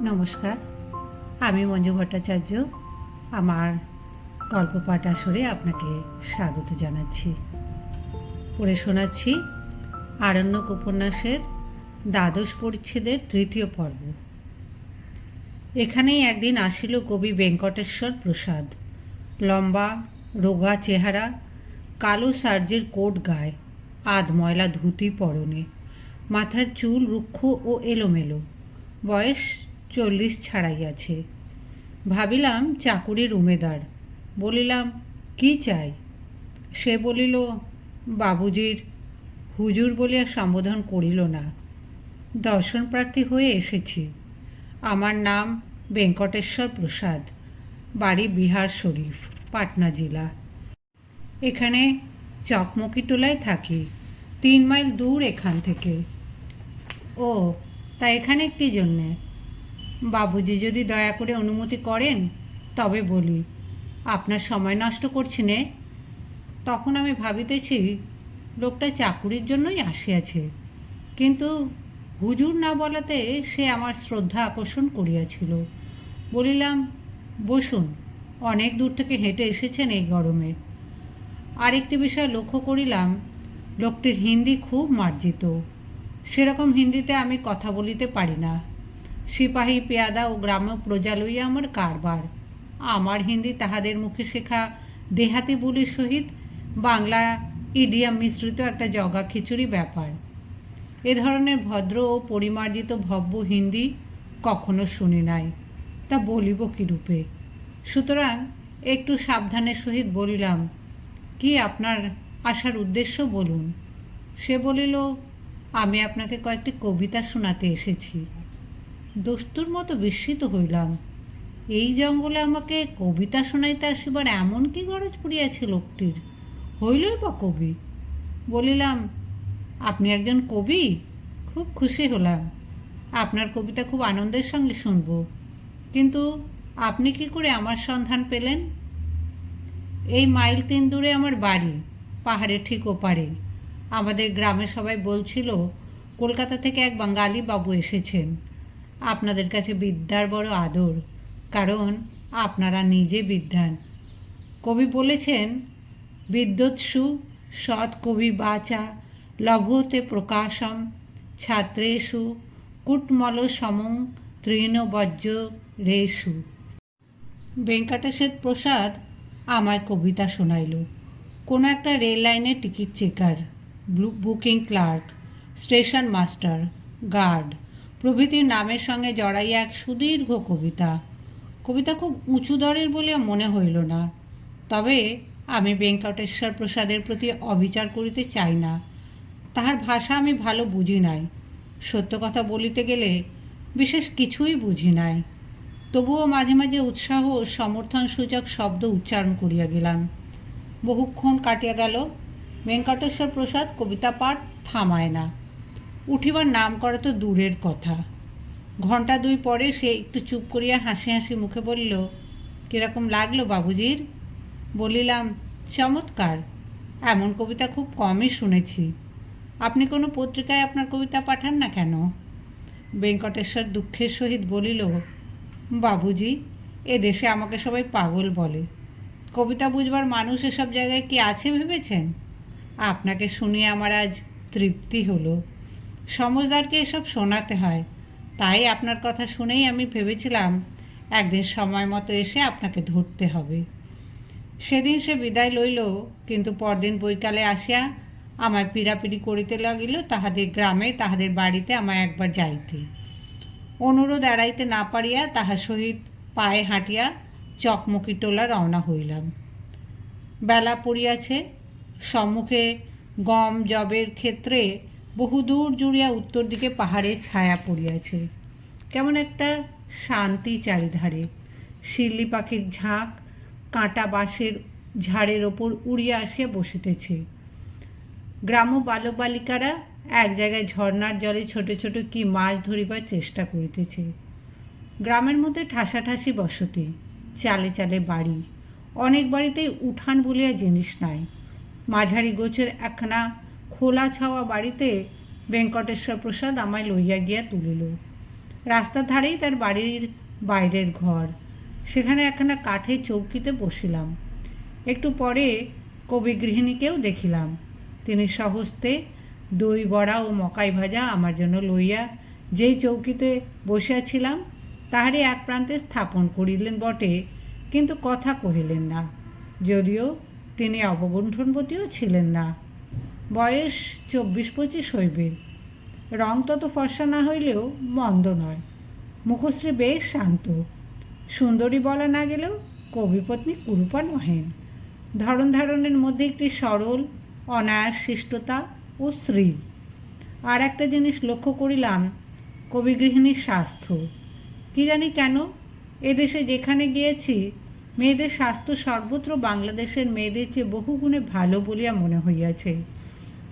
নমস্কার, আমি মঞ্জু ভট্টাচার্য। আমার গল্প পাঠ আসরে আপনাকে স্বাগত জানাচ্ছি। পড়ে শোনাচ্ছি আরণ্যক উপন্যাসের দ্বাদশ পরিচ্ছেদের তৃতীয় পর্ব। এখানেই একদিন আসিল কবি ভেঙ্কটেশ্বর প্রসাদ। লম্বা, রোগা চেহারা, কালো সার্জের কোট গায়ে, আধ ময়লা ধুতি পরনে, মাথার চুল রুক্ষ ও এলোমেলো, বয়স চল্লিশ ছাড়াইয়াছে ভাবিলাম চাকুরির উমেদার বলিলাম, কি চাই? সে বলিল, বাবুজির। হুজুর বলিয়া সম্বোধন করিল না। দর্শন প্রার্থী হয়ে এসেছি। আমার নাম ভেঙ্কটেশ্বর প্রসাদ, বাড়ি বিহার শরীফ, পাটনা জেলা। এখানে চকমকিটোলায় থাকি, তিন মাইল দূর এখান থেকে। ও, তা এখানে কী জন্যে? বাবুজি যদি দয়া করে অনুমতি করেন, তবে বলি, আপনার সময় নষ্ট করছি নে। তখন আমি ভাবিতেছি, লোকটা চাকুরির জন্যই আসিয়াছে। কিন্তু হুজুর না বলাতে সে আমার শ্রদ্ধা আকর্ষণ করিয়াছিল। বলিলাম, বসুন, অনেক দূর থেকে হেঁটে এসেছেন এই গরমে। আরেকটি বিষয় লক্ষ্য করিলাম, লোকটির হিন্দি খুব মার্জিত। সেরকম হিন্দিতে আমি কথা বলিতে পারি না। সিপাহী, পেয়াদা ও গ্রাম্য প্রজা লইয়া আমার কারবার। আমার হিন্দি তাহাদের মুখে শেখা দেহাতি বলির সহিত বাংলা ইডিয়াম মিশ্রিত একটা জগা খিচুড়ি ব্যাপার। এ ধরনের ভদ্র ও পরিমার্জিত ভব্য হিন্দি কখনো শুনি নাই, তা বলিব কীরূপে সুতরাং একটু সাবধানের সহিত বলিলাম, কি আপনার আসার উদ্দেশ্য বলুন? সে বলিল, আমি আপনাকে কয়েকটি কবিতা শোনাতে এসেছি। দস্তুর মতো বিস্মিত হইলাম। এই জঙ্গলে আমাকে কবিতা শোনাইতে আসিবার এমন কি গরজ পড়িয়াছে লোকটির? হইলই বা কবি? বলিলাম, আপনি একজন কবি? খুব খুশি হলাম। আপনার কবিতা খুব আনন্দের সঙ্গে শুনব। কিন্তু আপনি কি করে আমার সন্ধান পেলেন? এই মাইল তিন দূরে আমার বাড়ি, পাহাড়ের ঠিক ওপারে। আমাদের গ্রামে সবাই বলছিল, কলকাতা থেকে এক বাঙালি বাবু এসেছেন। আপনাদের কাছে বিদ্যার বড় আদর, কারণ আপনারা নিজে বিদ্যান। কবি বলেছেন, বিদ্যুৎসু সৎ কবি বাচা, লঘুতে প্রকাশম ছাত্রেষু, কুটমল সমং তৃণবজ্র রেষু। ভেঙ্কটেশ্বর প্রসাদ আমায় কবিতা শোনাইল। কোনো একটা রেল লাইনের ticket checker booking clerk, station master, guard. প্রভৃতির নামের সঙ্গে জড়াইয়া এক সুদীর্ঘ কবিতা। কবিতা খুব উঁচু দরের বলে মনে হইল না। তবে আমি বেঙ্কটেশ্বর প্রসাদের প্রতি অবিচার করিতে চাই না। তাহার ভাষা আমি ভালো বুঝি নাই। সত্য কথা বলিতে গেলে বিশেষ কিছুই বুঝি নাই। তবুও মাঝে মাঝে উৎসাহ ও সমর্থন সূচক শব্দ উচ্চারণ করিয়া গেলাম। বহুক্ষণ কাটিয়া গেল। ভেঙ্কটেশ্বর প্রসাদ কবিতা পাঠ থামায় না। উঠিবার নাম করা তো দূরের কথা। ঘণ্টা দুই পরে সে একটু চুপ করিয়া হাসি হাসি মুখে বলল, কীরকম লাগল বাবুজির? বলিলাম, চমৎকার। এমন কবিতা খুব কমই শুনেছি। আপনি কোনো পত্রিকায় আপনার কবিতা পাঠান না কেন? বেঙ্কটেশ্বর দুঃখের সহিত বলিল, বাবুজি, এ দেশে আমাকে সবাই পাগল বলে। কবিতা বুঝবার মানুষ এসব জায়গায় কি আছে ভেবেছেন? আপনাকে শুনিয়ে আমার আজ তৃপ্তি হলো। সমজদারকে এসব শোনাতে হয়। তাই আপনার কথা শুনেই আমি ভেবেছিলাম, একদিন সময় মতো এসে আপনাকে ধরতে হবে। সেদিন সে বিদায় লইল, কিন্তু পরদিন বৈকালে আসিয়া আমায় পীড়াপিড়ি করিতে লাগিল, তাহাদের গ্রামে, তাহাদের বাড়িতে আমায় একবার যাইতে। অনুরোধ এড়াইতে না পারিয়া তাহার সহিত পায়ে হাঁটিয়া চকমকি টোলা রওনা হইলাম। বেলা পড়িয়াছে, সম্মুখে গম জবের ক্ষেত্রে বহুদূর জুড়িয়া উত্তর দিকে পাহাড়ের ছায়া পড়িয়াছে। কেমন একটা শান্তি চারিধারে। শিল্লি পাখির ঝাঁক, কাঁটা বাঁশের ঝাড়ের ওপর উড়িয়া আসিয়া বসিতেছে। গ্রাম বালক বালিকারা এক জায়গায় ঝর্নার জলে ছোট ছোট কি মাছ ধরিবার চেষ্টা করিতেছে। গ্রামের মধ্যে ঠাসাঠাসি বসতি, চালে চালে বাড়ি, অনেক বাড়িতেই উঠান বলিয়া জিনিস নাই। মাঝারি গোছের একখানা খোলা ছাওয়া বাড়িতে ভেঙ্কটেশ্বর প্রসাদ আমায় লইয়া গিয়া তুলিল। রাস্তার ধারেই তার বাড়ির বাইরের ঘর। সেখানে একখানা কাঠের চৌকিতে বসিলাম। একটু পরে কবি গৃহিণীকেও দেখিলাম। তিনি সহস্তে দই বড়া ও মকাই ভাজা আমার জন্য লইয়া যেই চৌকিতে বসিয়াছিলাম, তাহারই এক প্রান্তে স্থাপন করিলেন বটে, কিন্তু কথা কহিলেন না। যদিও তিনি অবগুণ্ঠনবতীও ছিলেন না। বয়স চব্বিশ পঁচিশ হইবে। রং তত ফর্সা না হইলেও মন্দ নয়। মুখশ্রী বেশ শান্ত। সুন্দরী বলা না গেলেও কবিপত্নী কুরূপা নহেন ধরন ধারণের মধ্যে একটি সরল অনায়াস শিষ্টতা ও শ্রী। আর একটা জিনিস লক্ষ্য করিলাম কবিগৃহিণীর স্বাস্থ্য। কি জানি কেন এদেশে যেখানে গিয়েছি, মেয়েদের স্বাস্থ্য সর্বত্র বাংলাদেশের মেয়েদের চেয়ে বহুগুণে ভালো বলিয়া মনে হইয়াছে।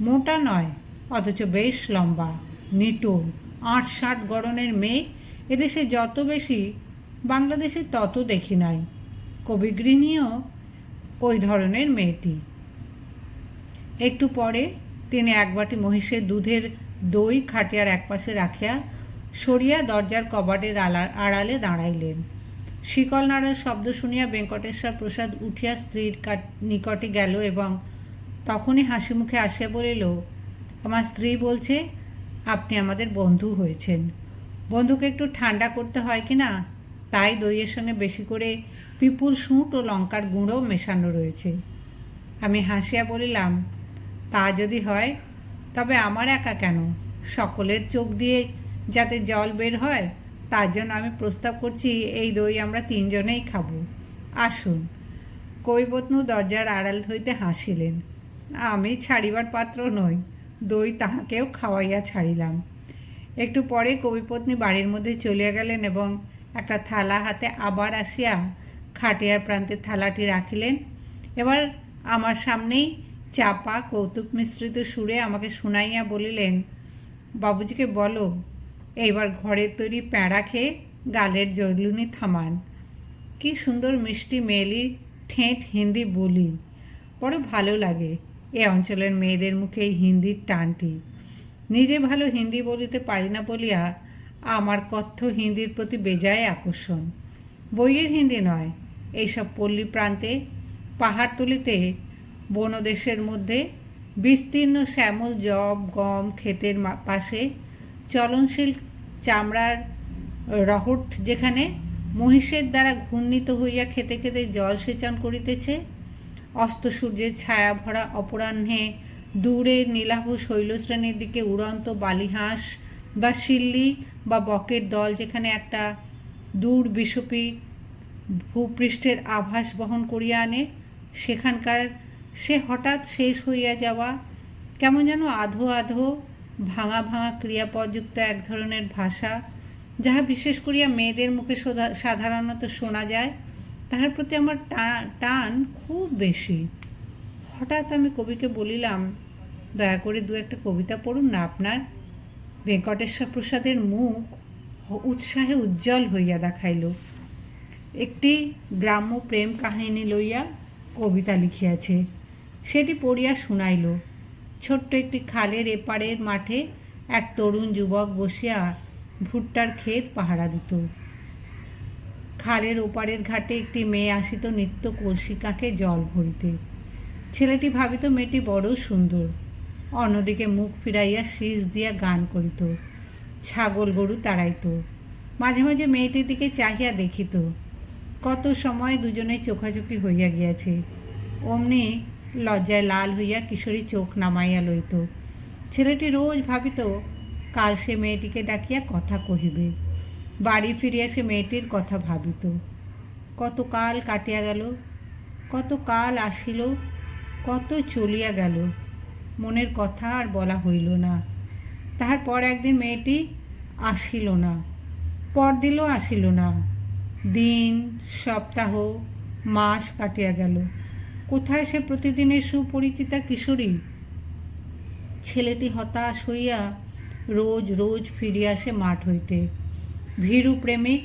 মোটা নয়, অথচ বেশ লম্বা নিটোল আট ষাট গড়নের মেয়ে, এদেশে যত বেশি, বাংলাদেশে তত দেখি নাই। কবিগৃহিণীও ওই ধরনের মেয়েটি। একটু পরে তিনি এক বাটি মহিষের দুধের দই খাটিয়ার একপাশে রাখিয়া সরিয়া দরজার কবাটের আড়ালে দাঁড়াইলেন। শিকল নাড়ার শব্দ শুনিয়া বেঙ্কটেশ্বর প্রসাদ উঠিয়া স্ত্রীর কাট- নিকটে গেল এবং তখনই হাসি মুখে আসিয়া বলিল, আমার স্ত্রী বলছে আপনি আমাদের বন্ধু হয়েছেন। বন্ধুকে একটু ঠান্ডা করতে হয় কি না? তাই দইয়ের সঙ্গে বেশি করে পিপুল শুঁট ও লঙ্কার গুঁড়ো মেশানো রয়েছে। আমি হাসিয়া বলিলাম, তা যদি হয়, তবে আমার একা কেন? সকলের চোখ দিয়ে যাতে জল বের হয়, তার জন্য আমি প্রস্তাব করছি এই দই আমরা তিনজনেই খাব। আসুন। কৈবতনু দরজার আড়াল হইতে হাসিলেন। আমি ছাড়িবার পাত্র নই, দই তাহাকেও খাওয়াইয়া ছাড়িলাম। একটু পরে কবিপত্নী বাড়ির মধ্যে চলিয়া গেলেন এবং একটা থালা হাতে আবার আসিয়া খাটিয়ার প্রান্তে থালাটি রাখিলেন। এবার আমার সামনেই চাপা কৌতুক মিশ্রিত সুরে আমাকে শুনাইয়া বলিলেন, বাবুজিকে বলো, এইবার ঘরের তৈরি প্যাঁড়া খেয়ে গালের জরলুনি থামান। কি সুন্দর মিষ্টি মেলি ঠেঁট হিন্দি বলি, বড় ভালো লাগে। এ অঞ্চলের মেয়েদের মুখে হিন্দির টানটি। নিজে ভালো হিন্দি বলিতে পারি না বলিয়া আমার কথ্য হিন্দির প্রতি বেজায় আকর্ষণ। বইয়ের হিন্দি নয়, এইসব পল্লী প্রান্তে পাহাড়তলিতে বনদেশের মধ্যে, বিস্তীর্ণ শ্যামল জব, গম, ক্ষেতের পাশে, চলনশীল চামড়ার রহট যেখানে মহিষের দ্বারা ঘূর্ণিত হইয়া খেতে খেতে জল সেচন করিতেছে অস্ত সূর্যের ছায়া ভরা অপরাহ্নে দূরের নীলাভ শৈলশ্রেণীর দিকে উড়ন্ত বালিহাঁস বা শিল্লি বা বকের দল যেখানে একটা দূর বিষপী ভূপৃষ্ঠের আভাস বহন করিয়া আনে, সেখানকার সে হঠাৎ শেষ হইয়া যাওয়া কেমন যেন আধো আধো ভাঙা ভাঙা ক্রিয়াপদযুক্ত এক ধরনের ভাষা, যাহা বিশেষ করিয়া মেয়েদের মুখে সাধারণত শোনা যায়। তাহার প্রতি আমার টান খুব বেশি। হঠাৎ আমি কবিকে বলিলাম, দয়া করে দু একটা কবিতা পড়ুন না আপনার। ভেঙ্কটেশ্বর প্রসাদের মুখ উৎসাহে উজ্জ্বল হইয়া দেখাইল। একটি গ্রাম্য প্রেম কাহিনী লইয়া কবিতা লিখিয়াছে। সেটি পড়িয়া শুনাইল। ছোট্ট একটি খালের এপারের মাঠে এক তরুণ যুবক বসিয়া ভুট্টার ক্ষেত পাহারা দিত। খালের ওপারের ঘাটে একটি মেয়ে আসিত নিত্য কলসিকাকে জল ভরিতে। ছেলেটি ভাবিত মেয়েটি বড় সুন্দর। অন্যদিকে মুখ ফিরাইয়া শীষ দিয়া গান করিত। ছাগল গরু তাড়াইত। মাঝে মাঝে মেয়েটির দিকে চাহিয়া দেখিত। কত সময় দুজনে চোখাচোখি হইয়া গিয়াছে। অমনি লজ্জায় লাল হইয়া কিশোরী চোখ নামাইয়া লইত। ছেলেটি রোজ ভাবিত, কাল সে মেয়েটিকে ডাকিয়া কথা কহিবে। বাড়ি ফিরিয়া সে মেয়েটির কথা ভাবিত। কত কাল কাটিয়া গেল, কত কাল আসিল, কত চলিয়া গেল, মনের কথা আর বলা হইল না। তাহার পর একদিন মেয়েটি আসিল না পর পরদিনও আসিল না। দিন, সপ্তাহ, মাস কাটিয়া গেল। কোথায় সে প্রতিদিনের সুপরিচিতা কিশোরী? ছেলেটি হতাশ হইয়া রোজ রোজ ফিরিয়া আসে মাঠ হইতে। ভীরু প্রেমিক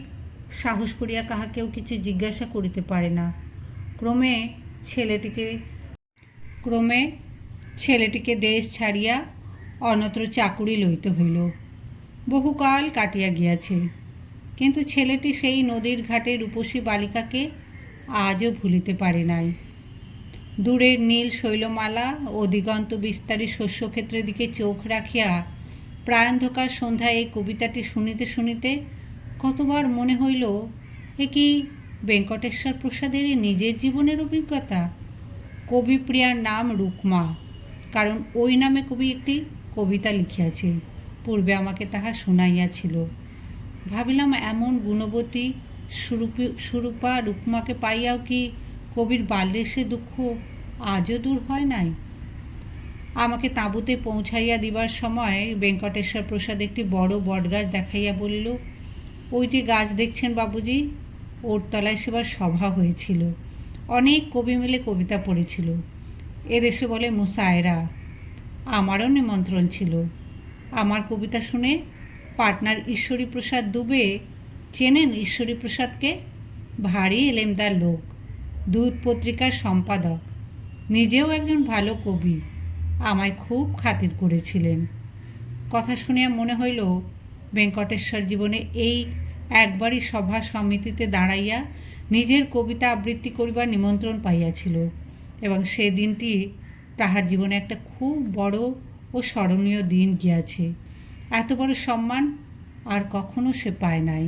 সাহস করিয়া কাহাকেও কিছু জিজ্ঞাসা করিতে পারে না। ক্রমে ছেলেটিকে ক্রমে ছেলেটিকে দেশ ছাড়িয়া অন্যত্র চাকুরি লইতে হইল। বহুকাল কাটিয়া গিয়াছে। কিন্তু ছেলেটি সেই নদীর ঘাটে রূপসী বালিকাকে আজও ভুলিতে পারে নাই। দূরের নীল শৈলমালা ও দিগন্ত বিস্তারী শস্যক্ষেত্রের দিকে চোখ রাখিয়া প্রায়ন্ধকার সন্ধ্যায় এই কবিতাটি শুনিতে শুনিতে কতবার মনে হইল, এ কি বেঙ্কটেশ্বর প্রসাদেরই নিজের জীবনের অভিজ্ঞতা? কবিপ্রিয়ার নাম রুকমা কারণ ওই নামে কবি একটি কবিতা লিখিয়াছে। পূর্বে আমাকে তাহা শুনাইয়াছিল। ভাবিলাম এমন গুণবতী সুরূপী, সুরূপা রুকমাকে পাইয়াও কি কবির বাল্যের সে দুঃখ আজও দূর হয় নাই? আমাকে তাঁবুতে পৌঁছাইয়া দিবার সময় বেঙ্কটেশ্বর প্রসাদ একটি বড় বটগাছ দেখাইয়া বলিল ওই যে গাছ দেখছেন বাবুজি? ওর তলায় সেবার সভা হয়েছিল। অনেক কবি মিলে কবিতা পড়েছিল। এদেশে বলে মুসায়রা। আমারও নিমন্ত্রণ ছিল। আমার কবিতা শুনে পাটনার ঈশ্বরী প্রসাদ দুবে চেনেন ঈশ্বরী প্রসাদকে ভারী এলেমদার লোক দুধ পত্রিকার সম্পাদক, নিজেও একজন ভালো কবি, আমায় খুব খাতির করেছিলেন। কথা শুনিয়া মনে হইল বেঙ্কটেশ্বর জীবনে এই একবারই সভা সমিতিতে দাঁড়াইয়া নিজের কবিতা আবৃত্তি করিবার নিমন্ত্রণ পাইয়াছিল এবং সে দিনটি তাহার জীবনে একটা খুব বড় ও স্মরণীয় দিন গিয়াছে। এত বড় সম্মান আর কখনো সে পায় নাই।